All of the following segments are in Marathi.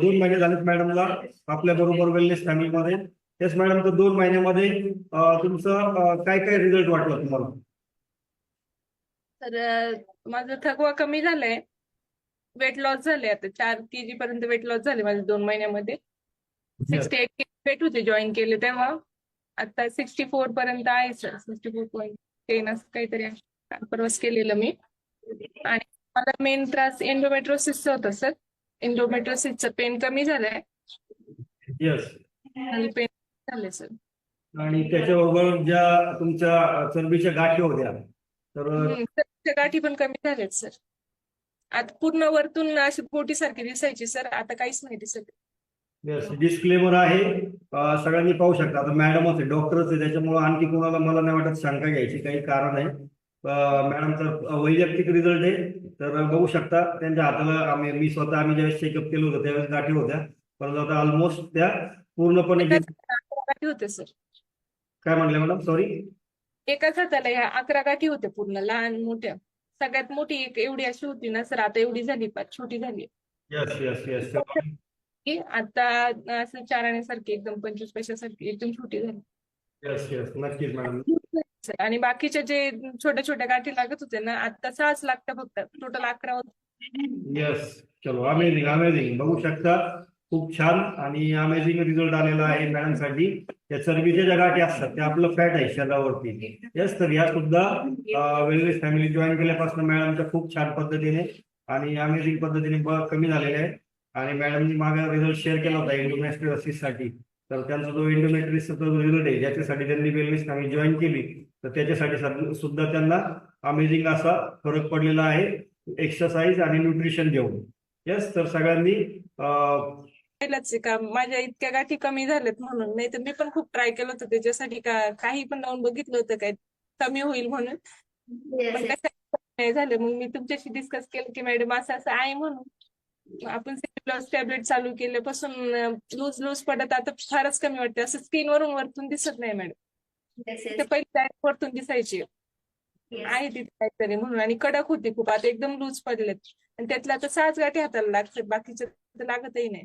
दोन महिने झालेत मॅडमला आपल्या बरोबर वेलनेस फॅमिलीमध्ये येस मॅडम तर दोन महिन्यामध्ये तुमचं काय काय रिझल्ट वाटला तुम्हाला? तर माझा थकवा कमी झालाय. वेट लॉस झाले आता. चार के जी पर्यंत वेट लॉस झाले माझे दोन महिन्यामध्ये. सिक्स्टी एट वेट होते जॉईन केले तेव्हा. आता सिक्स्टी फोर पर्यंत आहे sir sixty four point ten असं काहीतरी आहे. परवाच केलेलं मी. आणि मला मेन त्रास एन्डोमेट्रोसिसचा होता सर एन्डोमेट्रोसिसचं पेन कमी झालंय. येस आणि पेन झालंय सर आणि त्याच्याबरोबर ज्या तुमच्या चरबीच्या गाठी होत्या तर हम्म, तर त्या गाठी पण कमी झाल्यात सर आता पूर्ण वरतून अशी पोटीसारखी दिसायची सर आता काहीच नाही दिसत. येस डिस्क्लेमर आहे. अं, सगळ्यांनी पाहू शकता. आता मॅडमच आहे डॉक्टरच आहे त्याच्यामुळे आणखी कोणाला मला नाही वाटत शंका घ्यायची काही कारण आहे. मॅडमचा वैयक्तिक रिझल्ट आहे तर बघू शकता त्यांच्या हाताला आम्ही मी स्वतः आम्ही ज्यावेळेस चेकअप केलं होतं त्यावेळेस गाठी होत्या. परंतु आता ऑलमोस्ट त्या पूर्णपणे होते सर काय म्हणले मॅडम सॉरी एकाच हाताला ह्या अकरा गाठी होत्या पूर्ण लहान मोठ्या. सगळ्यात मोठी एक एवढी अशी होती ना सर आता एवढी झाली पाच छोटी झाली. येस येस येस की आता असं चाराण्यासारखी एकदम पंचवीस पैशासारखी एकदम छोटी झाली. येस येस नक्कीच मॅडम आणि बाकीचे जे छोट्या छोट्या गाठी लागत होते ना आता सहाच लागतं फक्त. टोटल अकरा येस चलो अमेझिंग अमेझिंग बघू शकता. खूप छान आणि अमेझिंग रिझल्ट आलेला आहे मॅडमसाठी. या चरबीच्या ज्या गाठी असतात त्या आपलं फॅट आहे शरीरावरती. येस तर या सुद्धा वेलनेस फॅमिली जॉईन केल्यापासून मॅडमच्या खूप छान पद्धतीने आणि अमेझिंग पद्धतीने कमी झालेले आहे. आणि मॅडमनी मागे रिझल्ट शेअर केला होता endometriosis साठी. तर त्यांचा जो endometriosis जो रिझल्ट आहे ज्याच्यासाठी त्यांनी वेलनेस फॅमिली जॉईन केली तर त्याच्यासाठी सद- सुद्धा त्यांना अमेझिंग असा फरक पडलेला आहे. एक्सरसाइज आणि न्यूट्रिशन घेऊन येस तर सगळ्यांनी का? माझ्या इतक्या गाठी कमी झाल्यात म्हणून. नाही तर मी पण खूप ट्राय केलं होतं त्याच्यासाठी का? काही पण लावून बघितलं होतं काय? कमी होईल म्हणून. पण कसं नाही झालं. मग मी तुमच्याशी डिस्कस केलं की मॅडम असं असं आहे म्हणून. आपण लॉस टॅबलेट चालू केल्यापासून लूज लूज पडत आता फारच कमी वाटते. असं स्किन वरून वरतून दिसत नाही मॅडम ते पहिले वरतून दिसायची. आहे तिथे काहीतरी म्हणून आणि कडक होती खूप. आता एकदम लूज पडलेत. आणि त्यातल्या आता सहाच गाठी हाताला लागतात बाकीच्या तर लागतही नाही.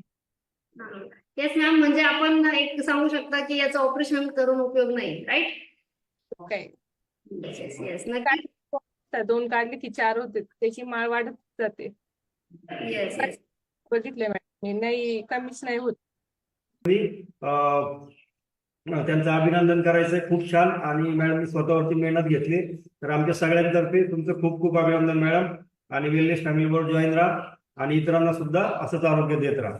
येस मॅम म्हणजे आपण एक सांगू शकता की याचं ऑपरेशन करून उपयोग नाही राईट काय येस येस नक्की. तर दोन काढले की चार होते. त्याची माळ वाढत जाते. येस बघितले मॅडम. मी नाही कमीच नाही होत. अं, त्यांचं अभिनंदन करायचंय. खूप छान. आणि मॅडम स्वतःवरती मेहनत घेतली. तर आमच्या सगळ्यांतर्फे तुमचं खूप खूप अभिनंदन मॅडम. आणि वेलनेस फॅमिली बरोबर जॉईन राहा. आणि इतरांना सुद्धा असंच आरोग्य देत राहा.